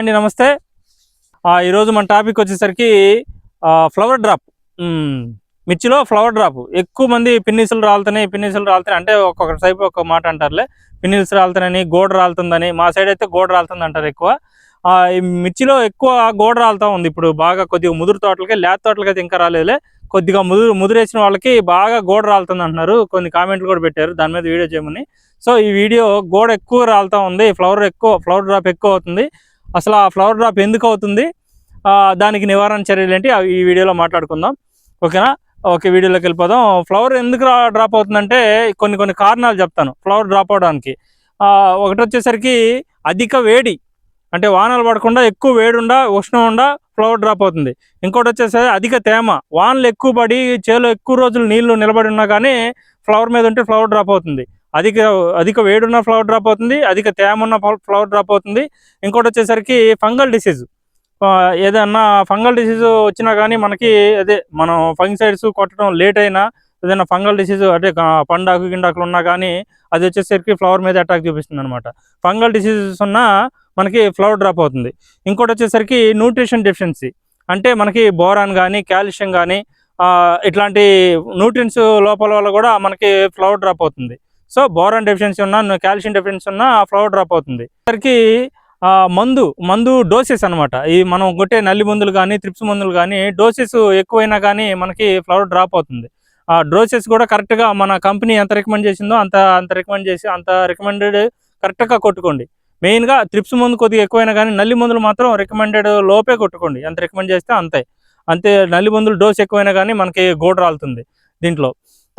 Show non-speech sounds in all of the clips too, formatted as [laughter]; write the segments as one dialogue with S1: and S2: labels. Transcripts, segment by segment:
S1: అండి నమస్తే. ఆ, ఈరోజు మన టాపిక్ వచ్చేసరికి ఆ, ఫ్లవర్ డ్రాప్ మిర్చిలో ఫ్లవర్ డ్రాప్ ఎక్కువ మంది పిన్నిసులు రాలుతున్నాయి పిన్నిసులు రాలుతున్నాయి అంటే ఒక్కొక్క సైపు ఒక మాట అంటారులే. పిన్నిల్స్ రాలుతున్నాయని గోడ రాలుతుందని మా సైడ్ అయితే గోడ రాలుతుంది అంటారు ఎక్కువ. ఆ, ఈ మిర్చిలో ఎక్కువ గోడ రాలుతా ఉంది. ఇప్పుడు బాగా కొద్దిగా ముదురు తోటలకి లేత తోటలకి అయితే ఇంకా రాలేదులే. కొద్దిగా ముదురు ముదురేసిన వాళ్ళకి బాగా గోడ రాలుతుంది అంటున్నారు. కొన్ని కామెంట్లు కూడా పెట్టారు. దాని మీద వీడియో చేయమని. సో ఈ వీడియో గోడ ఎక్కువ రాలుతా ఉంది ఫ్లవర్ ఎక్కువ ఫ్లవర్ డ్రాప్ ఎక్కువ అవుతుంది. అసలు ఆ ఫ్లవర్ డ్రాప్ ఎందుకు అవుతుంది? దానికి నివారణ చర్యలు ఏంటి? అవి ఈ వీడియోలో మాట్లాడుకుందాం. ఓకేనా? ఓకే వీడియోలోకి వెళ్ళిపోదాం. ఫ్లవర్ ఎందుకు డ్రాప్ అవుతుందంటే కొన్ని కొన్ని కారణాలు చెప్తాను. ఫ్లవర్ డ్రాప్ అవడానికి. ఒకటి వచ్చేసరికి అధిక వేడి. అంటే వానలు పడకుండా ఎక్కువ వేడి ఉండ ఉష్ణం ఉండ ఫ్లవర్ డ్రాప్ అవుతుంది. ఇంకోటి వచ్చేసరికి అధిక తేమ. వానలు ఎక్కువ పడి చేలో ఎక్కువ రోజులు నీళ్ళు నిలబడి ఉన్నా కానీ ఫ్లవర్ మీద ఉంటే ఫ్లవర్ డ్రాప్ అవుతుంది. అధిక అధిక వేడున్న ఫ్లవర్ డ్రాప్ అవుతుంది అధిక తేమ ఉన్న ఫ్లవర్ డ్రాప్ అవుతుంది. ఇంకోటి వచ్చేసరికి ఫంగల్ డిసీజ్ ఏదన్నా ఫంగల్ డిసీజ్ వచ్చినా కానీ మనకి అదే మనం ఫంగిసైడ్స్ కొట్టడం లేట్ అయినా ఏదైనా ఫంగల్ డిసీజ్ అంటే పండాకు గిండాకులు ఉన్నా కానీ అది వచ్చేసరికి ఫ్లవర్ మీద అటాక్ చూపిస్తుంది అనమాట ఫంగల్ డిసీజెస్ ఉన్నా మనకి ఫ్లవర్ డ్రాప్ అవుతుంది. ఇంకోటి వచ్చేసరికి న్యూట్రిషన్ డెఫిషియన్సీ అంటే మనకి బోరాన్ కానీ కాల్షియం కానీ ఇట్లాంటి న్యూట్రియన్స్ లోపల వల్ల కూడా మనకి ఫ్లవర్ డ్రాప్ అవుతుంది. సో బోరాన్ డెఫిషియన్సీ ఉన్నా కాల్షియం డెఫిషియన్సీ ఉన్నా ఫ్లవర్ డ్రాప్ అవుతుంది. సరికి మందు మందు డోసెస్ అన్నమాట. ఈ మనం కొట్టే నల్లి మందులు కానీ త్రిప్స్ మందులు కానీ డోసెస్ ఎక్కువైనా కానీ మనకి ఫ్లవర్ డ్రాప్ అవుతుంది. ఆ డోసెస్ కూడా కరెక్ట్గా మన కంపెనీ ఎంత రికమెండ్ చేసిందో అంత అంత రికమెండ్ చేసి అంత రికమెండెడ్ కరెక్ట్గా కొట్టుకోండి. మెయిన్గా త్రిప్స్ మందు కొద్దిగా ఎక్కువైనా కానీ నల్లి మందులు మాత్రం రికమెండెడ్ లోపే కొట్టుకోండి. ఎంత రికమెండ్ చేస్తే అంతే. అంతే నల్లి మందులు డోస్ ఎక్కువైనా కానీ మనకి గోడ రాలుతుంది దీంట్లో.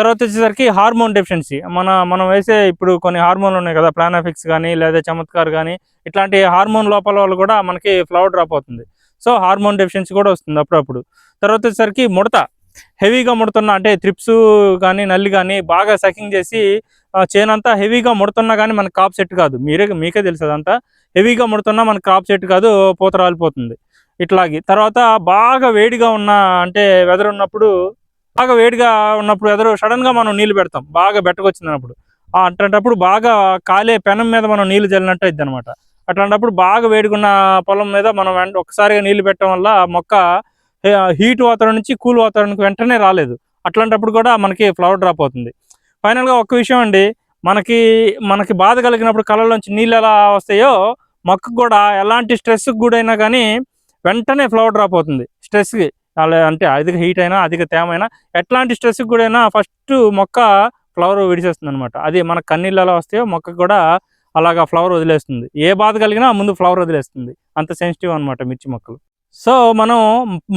S1: తర్వాత వచ్చేసరికి హార్మోన్ డెఫిషియన్సీ. మన మనం వేసే ఇప్పుడు కొన్ని హార్మోన్లు ఉన్నాయి కదా ప్లానాఫిక్స్ కానీ లేదా చమత్కార్ కానీ ఇట్లాంటి హార్మోన్ లోపల వల్ల కూడా మనకి ఫ్లవర్ డ్రాప్ అవుతుంది. సో హార్మోన్ డెఫిషియన్సీ కూడా వస్తుంది అప్పుడప్పుడు. తర్వాత వచ్చేసరికి ముడత. హెవీగా ముడుతున్న అంటే త్రిప్స్ కానీ నల్లి కానీ బాగా సకింగ్ చేసి చేనంతా హెవీగా ముడుతున్నా కానీ మనకి క్రాప్ సెట్ కాదు. మీరే మీకే తెలుసు అదంతా. హెవీగా ముడుతున్నా మనకి క్రాప్ సెట్ కాదు పూత రాలిపోతుంది. ఇట్లాగే. తర్వాత బాగా వేడిగా ఉన్న అంటే వెదర్ ఉన్నప్పుడు బాగా వేడిగా ఉన్నప్పుడు ఎదురు సడన్గా మనం నీళ్ళు పెడతాం. బాగా బెట్టకొచ్చినప్పుడు ఆ అట్లాంటప్పుడు బాగా కాలే పెనం మీద మనం నీళ్ళు చల్లినట్టు అయింది అనమాట అట్లాంటప్పుడు బాగా వేడిగున్న పొలం మీద మనం వెంట ఒక్కసారిగా నీళ్ళు పెట్టడం వల్ల మొక్క హీట్ వాతావరణం నుంచి కూల్ వాతావరణానికి వెంటనే రాలేదు. అట్లాంటప్పుడు కూడా మనకి ఫ్లవర్ డ్రాప్ అవుతుంది. ఫైనల్గా ఒక్క విషయం అండి. మనకి మనకి బాధ కలిగినప్పుడు కళ్ళలోంచి నీళ్ళు ఎలా వస్తాయో మొక్కకు కూడా ఎలాంటి స్ట్రెస్కి గురైనా కానీ వెంటనే ఫ్లవర్ డ్రాప్ అవుతుంది. స్ట్రెస్కి అంటే అధిక హీట్ అయినా అధిక తేమ అయినా ఎట్లాంటి స్ట్రెస్కి కూడా అయినా ఫస్ట్ మొక్క ఫ్లవర్ విడిచేస్తుంది అనమాట అది మన కన్నీళ్ళు ఎలా వస్తాయో మొక్క కూడా అలాగా ఫ్లవర్ వదిలేస్తుంది. ఏ బాధ కలిగినా ముందు ఫ్లవర్ వదిలేస్తుంది. అంత సెన్సిటివ్ అనమాట మిర్చి మొక్కలు. సో మనం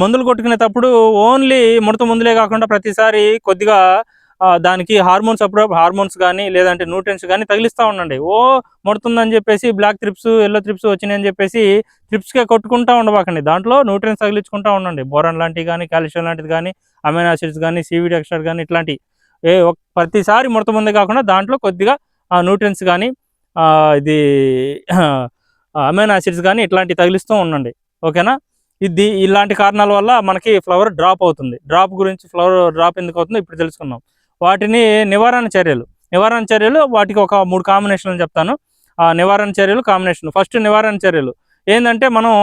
S1: మందులు కొట్టుకునేటప్పుడు ఓన్లీ ముడత మందులే కాకుండా ప్రతిసారి కొద్దిగా దానికి హార్మోన్స్ అప్పుడు హార్మోన్స్ కానీ లేదంటే న్యూట్రియన్స్ కానీ తగిలిస్తూ ఉండండి. ఓ ముడుతుందని చెప్పేసి బ్లాక్ త్రిప్స్ ఎల్లో త్రిప్స్ వచ్చినాయని చెప్పేసి త్రిప్స్కే కొట్టుకుంటా ఉండబాకండి. దాంట్లో న్యూట్రియన్స్ తగిలించుకుంటా ఉండండి. బోరాన్ లాంటివి కానీ కాల్షియం లాంటిది కానీ అమైన్ ఆసిడ్స్ కానీ సివిడ్ ఎక్స్ట్రా కానీ ఇట్లాంటి ఏ ప్రతిసారి ముడత ముందే కాకుండా దాంట్లో కొద్దిగా న్యూట్రియన్స్ కానీ ఇది అమైన్ ఆసిడ్స్ కానీ ఇట్లాంటివి తగిలిస్తూ ఉండండి. ఓకేనా? ఇది ఇలాంటి కారణాల వల్ల మనకి ఫ్లవర్ డ్రాప్ అవుతుంది. డ్రాప్ గురించి ఫ్లవర్ డ్రాప్ ఎందుకు అవుతుందో ఇప్పుడు తెలుసుకుందాం. వాటిని నివారణ చర్యలు. నివారణ చర్యలు వాటికి ఒక మూడు కాంబినేషన్లు చెప్తాను. ఆ నివారణ చర్యలు కాంబినేషన్ ఫస్ట్ నివారణ చర్యలు. ఏంటంటే మనం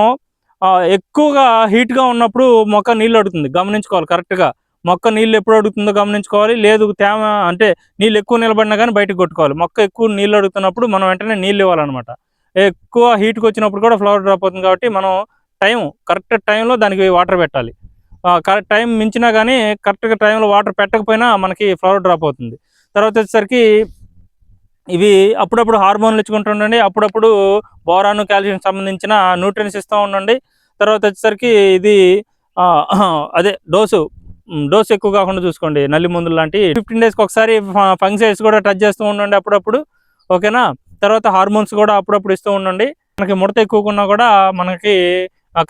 S1: ఎక్కువగా హీట్గా ఉన్నప్పుడు మొక్క నీళ్ళు అడుగుతుంది. గమనించుకోవాలి కరెక్ట్గా మొక్క నీళ్ళు ఎప్పుడు అడుగుతుందో గమనించుకోవాలి. లేదు తేమ అంటే నీళ్ళు ఎక్కువ నిలబడినా కానీ బయటకు కొట్టుకోవాలి. మొక్క ఎక్కువ నీళ్ళు అడుగుతున్నప్పుడు మనం వెంటనే నీళ్ళు ఇవ్వాలన్నమాట. ఎక్కువ హీట్కి వచ్చినప్పుడు కూడా ఫ్లవర్ డ్రాప్ అవుతుంది కాబట్టి మనం టైం కరెక్ట్ టైంలో దానికి వాటర్ పెట్టాలి. కరెక్ట్ టైం మించినా కానీ కరెక్ట్గా టైంలో వాటర్ పెట్టకపోయినా మనకి ఫ్లవర్ డ్రాప్ అవుతుంది. తర్వాత వచ్చేసరికి ఇవి అప్పుడప్పుడు హార్మోన్లు ఇచ్చుకుంటూ ఉండండి. అప్పుడప్పుడు బోరాను కాల్షియం సంబంధించిన న్యూట్రియన్స్ ఇస్తూ ఉండండి. తర్వాత వచ్చేసరికి ఇది అదే డోసు డోస్ ఎక్కువ కాకుండా చూసుకోండి. నల్లి మందులు లాంటి ఫిఫ్టీన్ డేస్కి ఒకసారి ఫంక్సైడ్స్ కూడా టచ్ చేస్తూ ఉండండి అప్పుడప్పుడు. ఓకేనా? తర్వాత హార్మోన్స్ కూడా అప్పుడప్పుడు ఇస్తూ ఉండండి. మనకి ముడత ఎక్కువకున్నా కూడా మనకి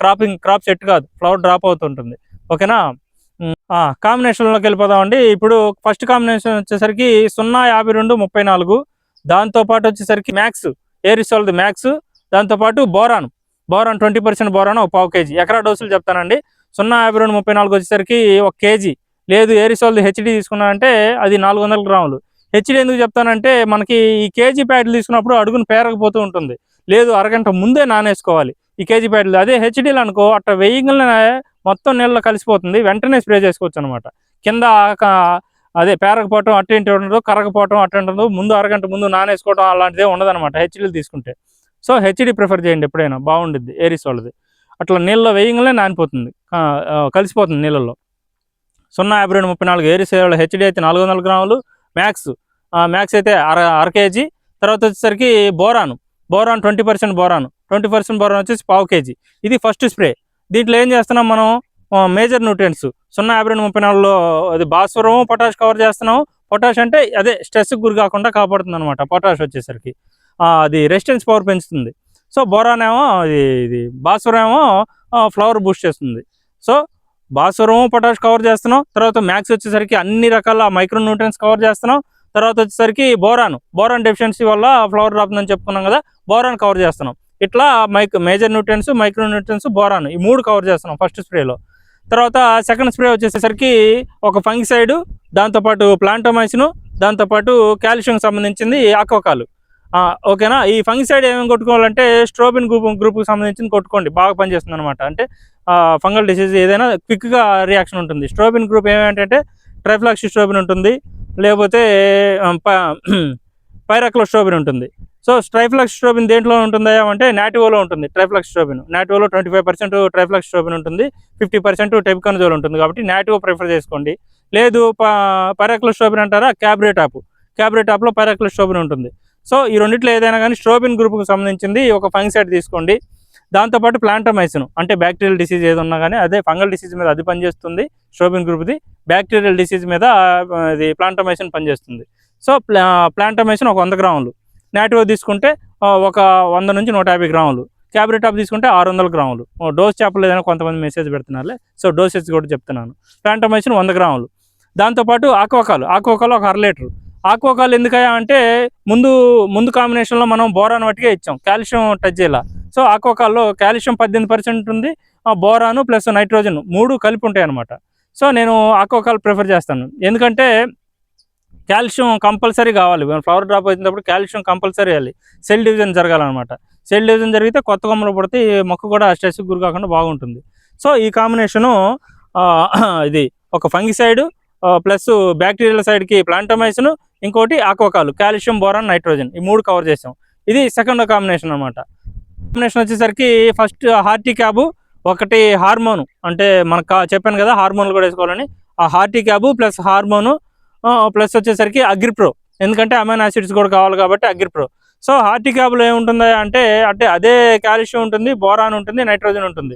S1: క్రాపింగ్ క్రాప్ సెట్ కాదు. ఫ్లవర్ డ్రాప్ అవుతుంటుంది. ఓకేనా? ఉమ్, ఆ, కాంబినేషన్లోకి వెళ్ళిపోదామండి. ఇప్పుడు ఫస్ట్ కాంబినేషన్ వచ్చేసరికి సున్నా యాభై రెండు ముప్పై నాలుగు. దాంతోపాటు వచ్చేసరికి మ్యాక్స్ ఏరిసోల్ది మ్యాక్స్ దాంతోపాటు boron boron twenty percent boron ఒక పావు కేజీ. ఎకరా డోసులు చెప్తానండి. సున్నా యాభై రెండు ముప్పై నాలుగు వచ్చేసరికి ఒక కేజీ. లేదు ఏరిసోల్ది హెచ్డి తీసుకున్నానంటే అది నాలుగు వందల గ్రాములు. హెచ్డి ఎందుకు చెప్తానంటే మనకి ఈ కేజీ ప్యాడ్లు తీసుకున్నప్పుడు అడుగును పేరకపోతూ ఉంటుంది. లేదు అరగంట ముందే నానేసుకోవాలి. ఈ కేజీ ప్యాడ్లు. అదే హెచ్డీలు అనుకో అట్లా వేయగానే మొత్తం నీళ్ళలో కలిసిపోతుంది. వెంటనే స్ప్రే చేసుకోవచ్చు అనమాట కింద అదే పేరకపోవటం అటు ఇంటి ఉండదు కరగపోవటం అటు ఉండదు. ముందు అరగంట ముందు నానేసుకోవడం అలాంటిదే ఉండదనమాట హెచ్డీలు తీసుకుంటే. సో హెచ్డీ ప్రిఫర్ చేయండి ఎప్పుడైనా బాగుండిద్ది ఏరిస్ వాళ్ళది. అట్లా నీళ్ళలో వేయంగానే నానిపోతుంది కలిసిపోతుంది నీళ్ళల్లో సున్నా యాభై రెండు ముప్పై నాలుగు ఏరిస్ వాళ్ళ హెచ్డీ అయితే నాలుగు వందల గ్రాములు మ్యాక్స్ మ్యాక్స్ అయితే అర అర కేజీ తర్వాత వచ్చేసరికి boron. Boron twenty percent boron. Twenty percent boron వచ్చేసి పావు కేజీ. ఇది ఫస్ట్ స్ప్రే. దీంట్లో ఏం చేస్తున్నాం మనం? మేజర్ న్యూట్రియంట్స్ సున్నా యాభై రెండు ముప్పై నాలుగులో అది భాస్వరం పొటాష్ కవర్ చేస్తున్నాం పొటాష్ అంటే అదే స్ట్రెస్కి గురి కాకుండా కాపాడుతుంది అనమాట పొటాష్ వచ్చేసరికి అది రెసిస్టెన్స్ పవర్ పెంచుతుంది. సో బోరాన్ ఏమో ఇది ఇది భాస్వరం ఏమో ఫ్లవర్ బూస్ట్ చేస్తుంది. సో భాస్వరం పొటాష్ కవర్ చేస్తున్నాం. తర్వాత మ్యాక్స్ వచ్చేసరికి అన్ని రకాల మైక్రో న్యూట్రియన్స్ కవర్ చేస్తున్నాం. తర్వాత వచ్చేసరికి బోరాన్ బోరాన్ డెఫిషియన్సీ వల్ల ఫ్లవర్ రాపుతుందని చెప్పుకున్నాం కదా. బోరాన్ కవర్ చేస్తున్నాం. ఇట్లా mic major nutrients micro nutrients boron ఈ మూడు కవర్ చేస్తున్నాం ఫస్ట్ స్ప్రేలో తర్వాత సెకండ్ స్ప్రే వచ్చేసరికి ఒక ఫంగిసైడ్ దాంతోపాటు ప్లాంటోమైసిన్ దాంతోపాటు కాల్షియం సంబంధించింది ఆక్వకాలు. ఓకేనా ఈ ఫంగిసైడ్ ఏమేమి కొట్టుకోవాలంటే స్ట్రోబిన్ గ్రూప్ గ్రూప్కి సంబంధించింది కొట్టుకోండి బాగా పనిచేస్తుంది అనమాట అంటే ఫంగల్ డిసీజ్ ఏదైనా క్విక్గా రియాక్షన్ ఉంటుంది. స్ట్రోబిన్ గ్రూప్ ఏమేంటంటే ట్రైఫ్లాక్సి స్ట్రోబిన్ ఉంటుంది లేకపోతే పైరాక్లోస్ట్రోబిన్ [clears throat] ఉంటుంది. సో స్ట్రైఫ్లక్స్ స్ట్రోబిన్ దేంట్లో ఉంటుందా అంటే నాటివోలో ఉంటుంది ట్రైఫ్లక్స్ స్ట్రోబిన్ నాటివోలో twenty five percent trifloxystrobin ఉంటుంది ఫిఫ్టీ పర్సెంట్ టెబికనజోల్ ఉంటుంది కాబట్టి నాటివో ప్రిఫర్ చేసుకోండి. లేదు పైరాక్లోస్ట్రోబిన్ అంటారా? క్యాబ్రేటాప్. క్యాబ్రేటాప్లో పైరాక్లోస్ట్రోబిన్ ఉంటుంది. సో ఈ రెండిట్లో ఏదైనా కానీ స్ట్రోబిన్ గ్రూప్కి సంబంధించింది ఒక ఫంగిసైడ్ తీసుకోండి. దాంతోపాటు ప్లాంటమైసిన్ అంటే బ్యాక్టీరియల్ డిసీజ్ ఏదన్నా కానీ అదే ఫంగల్ డిసీజ్ మీద అది పనిచేస్తుంది స్ట్రోబిన్ గ్రూప్ది. బ్యాక్టీరియల్ డిసీజ్ మీద ఇది ప్లాంటమైసిన్ పనిచేస్తుంది. సో ప్లా ప్లాంటమైసిన్ ఒక వంద గ్రాములు. నాటివో తీసుకుంటే ఒక వంద నుంచి నూట యాభై గ్రాములు. క్యాబ్రిటాప్ తీసుకుంటే ఆరు వందల గ్రాములు. డోస్ డోస్ ఏదైనా కొంతమంది మెసేజ్ పెడుతున్నారులే. సో డోసెస్ కూడా చెప్తున్నాను. ప్లాంటమైసిన్ వంద గ్రాములు. దాంతోపాటు ఆక్వాకాలు. ఆక్వాకాలు ఒక అర లీటర్. ఆక్వాకాలు ఎందుకయ్యా అంటే ముందు ముందు కాంబినేషన్లో మనం బోరాన్ వాటికే ఇచ్చాం. కాల్షియం టచ్ చేయాల. సో ఆక్వాకాల్లో కాల్షియం పద్దెనిమిది పర్సెంట్ ఉంది. ఆ బోరాను ప్లస్ నైట్రోజన్ మూడు కలిపి ఉంటాయి అనమాట సో నేను ఆక్వాకాల్ ప్రిఫర్ చేస్తాను. ఎందుకంటే కాల్షియం కంపల్సరీ కావాలి. ఫ్లవర్ డ్రాప్ అయినప్పుడు కాల్షియం కంపల్సరీ వేయాలి. సెల్ డివిజన్ జరగాలన్నమాట. సెల్ డివిజన్ జరిగితే కొత్త కొమ్మలు పడితే ఈ మొక్క కూడా స్ట్రెస్కి గురి కాకుండా బాగుంటుంది. సో ఈ కాంబినేషను ఇది ఒక ఫంగిసైడ్ ప్లస్ బ్యాక్టీరియల్ సైడ్కి ప్లాంటమైసిన్ ఇంకోటి ఆక్వాకాలు కాల్షియం బోరాన్ నైట్రోజన్ ఈ మూడు కవర్ చేసాం. ఇది సెకండ్ కాంబినేషన్ అనమాట కాంబినేషన్ వచ్చేసరికి ఫస్ట్ హార్టీ క్యాబు ఒకటి హార్మోను అంటే మనకు చెప్పాను కదా హార్మోన్లు కూడా వేసుకోవాలని. ఆ hearty cab plus hormone plus వచ్చేసరికి అగ్రిప్రో. ఎందుకంటే అమైన్ యాసిడ్స్ కూడా కావాలి కాబట్టి అగ్రిప్రో. సో హార్టీ క్యాబ్లో ఏముంటుంది అంటే అంటే అదే కాల్షియం ఉంటుంది బోరాన్ ఉంటుంది నైట్రోజన్ ఉంటుంది.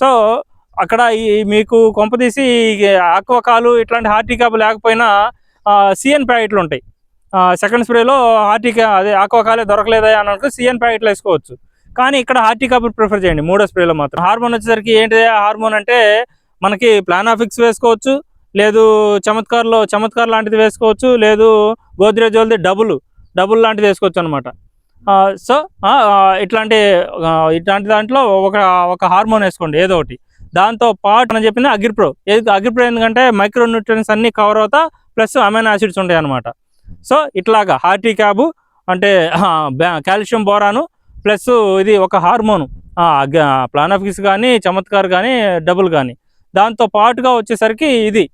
S1: సో అక్కడ ఈ మీకు కొంపదీసి ఆక్వాకాలు ఇట్లాంటి హార్టీ క్యాబ్ లేకపోయినా సిఎన్ ప్యాకెట్లు ఉంటాయి. సెకండ్ స్ప్రేలో హార్టీ క్యా అదే ఆక్వాకాలే దొరకలేదా అని అనుకో సిఎన్ ప్యాకెట్లు వేసుకోవచ్చు. కానీ ఇక్కడ హార్టీ ప్రిఫర్ చేయండి మూడో స్ప్రేలో మాత్రం. హార్మోన్ వచ్చేసరికి ఏంటి హార్మోన్ అంటే మనకి ప్లానాఫిక్స్ వేసుకోవచ్చు లేదు చమత్కార్లో చమత్కార్ లాంటిది వేసుకోవచ్చు లేదు గోద్రేజ్ వాళ్ళది డబుల్ డబుల్ లాంటిది వేసుకోవచ్చు అనమాట సో ఇట్లాంటి ఇట్లాంటి దాంట్లో ఒక ఒక హార్మోన్ వేసుకోండి ఏదో ఒకటి. దాంతో పాటు అని చెప్పింది అగ్రిప్రో. ఏది అగ్రిప్రో ఎందుకంటే మైక్రో న్యూట్రియన్స్ అన్ని కవర్ అవుతా ప్లస్ అమైన్ యాసిడ్స్ ఉంటాయి అనమాట సో ఇట్లాగా హార్టీ క్యాబు అంటే కాల్షియం బోరాను ప్లస్ ఇది ఒక హార్మోను. ప్లానాఫిక్స్ కానీ చమత్కార్ కానీ డబుల్ కానీ దాంతో పాటుగా వచ్చేసరికి ఇది.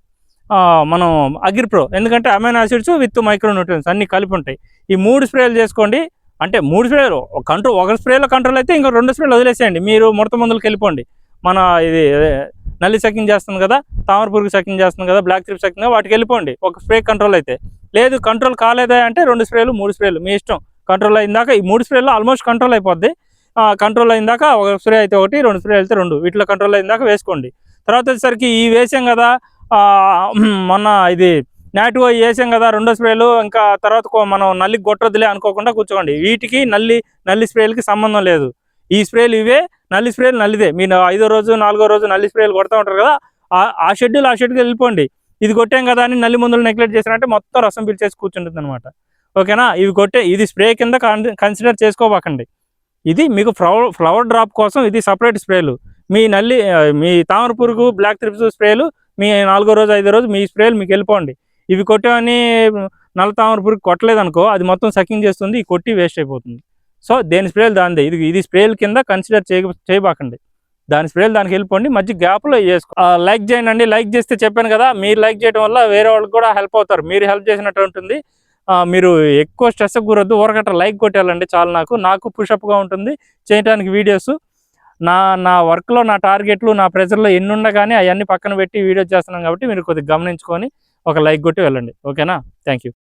S1: మనం అగ్రిప్రో ఎందుకంటే amino acids with micro nutrients అన్ని కలిపి ఉంటాయి. ఈ మూడు స్ప్రేలు చేసుకోండి. అంటే మూడు స్ప్రేలు కంట్రోల్ ఒక స్ప్రేలో కంట్రోల్ అయితే ఇంకా రెండు స్ప్రేలు వదిలేసేయండి. మీరు ముడత మందులకు వెళ్ళిపోండి. మన ఇది నల్లి సకింగ్ చేస్తుంది కదా తామర పురుగు సకింగ్ చేస్తుంది కదా బ్లాక్ ట్రిప్ సకింగ్ వాటికి వెళ్ళిపోండి. ఒక స్ప్రే కంట్రోల్ అయితే. లేదు కంట్రోల్ కాలేదా అంటే రెండు స్ప్రేలు మూడు స్ప్రేలు. మీ ఇష్టం. కంట్రోల్ అయిందాక ఈ మూడు స్ప్రేలు ఆల్మోస్ట్ కంట్రోల్ అయిపోద్ది. కంట్రోల్ అయిందాక ఒక స్ప్రే అయితే ఒకటి రెండు స్ప్రే అయితే రెండు. వీటిలో కంట్రోల్ అయిందాక వేసుకోండి. తర్వాత వచ్చేసరికి ఈ వేసాం కదా మొన్న ఇది నాటు వేసాం కదా రెండో స్ప్రేలు ఇంకా తర్వాత మనం నల్లి కొట్టొద్దులే అనుకోకుండా కూర్చోండి. వీటికి నల్లి నల్లి స్ప్రేలకి సంబంధం లేదు. ఈ స్ప్రేలు ఇవే నల్లి స్ప్రేలు నల్లిదే. మీరు ఐదో రోజు నాలుగో రోజు నల్లి స్ప్రేలు కొడతా ఉంటారు కదా ఆ- షెడ్యూల్ ఆ షెడ్యూల్ వెళ్ళిపోండి. ఇది కొట్టాం కదా అని నల్లి మందులు నెగ్లెక్ట్ చేసినట్టే మొత్తం రసం పిలిచేసి కూర్చుంటుంది అనమాట ఓకేనా? ఇవి కొట్టే ఇది స్ప్రే కింద కన్సిడర్ చేసుకోబోకండి. ఇది మీకు ఫ్లవర్ ఫ్లవర్ డ్రాప్ కోసం ఇది సపరేట్ స్ప్రేలు మీ నల్లి మీ తామర పురుగు బ్లాక్ త్రిప్స్ స్ప్రేలు మీ నాలుగో రోజు ఐదో రోజు మీ స్ప్రేలు మీకు వెళ్ళిపోండి. ఇవి కొట్టామని నల్ల తామర పురుగు అది మొత్తం సకింగ్ చేస్తుంది ఈ కొట్టి వేస్ట్ అయిపోతుంది. సో దేని స్ప్రేలు దానిదే. ఇది ఇది స్ప్రేల కింద కన్సిడర్ చేయ చేయబాకండి. దాని స్ప్రేలు దానికి వెళ్ళిపోండి మధ్య గ్యాప్లో చేసుకో లైక్ చేయండి అండి. లైక్ చేస్తే చెప్పాను కదా మీరు లైక్ చేయడం వల్ల వేరే వాళ్ళకి కూడా హెల్ప్ అవుతారు. మీరు హెల్ప్ చేసినట్టు ఉంటుంది. మీరు ఎక్కువ స్ట్రెస్ గురొద్దు. ఊరగట్ట లైక్ కొట్టేయాలండి చాలా నాకు. నాకు పుషప్గా ఉంటుంది. చేయడానికి వీడియోస్. నా నా వర్క్లో నా టార్గెట్లు నా ప్రెజర్లో ఎన్ని ఉండగానే అవన్నీ పక్కన పెట్టి వీడియో చేస్తున్నాం కాబట్టి మీరు కొద్దిగా గమనించుకొని ఒక లైక్ కొట్టి వెళ్ళండి. ఓకేనా? Thank you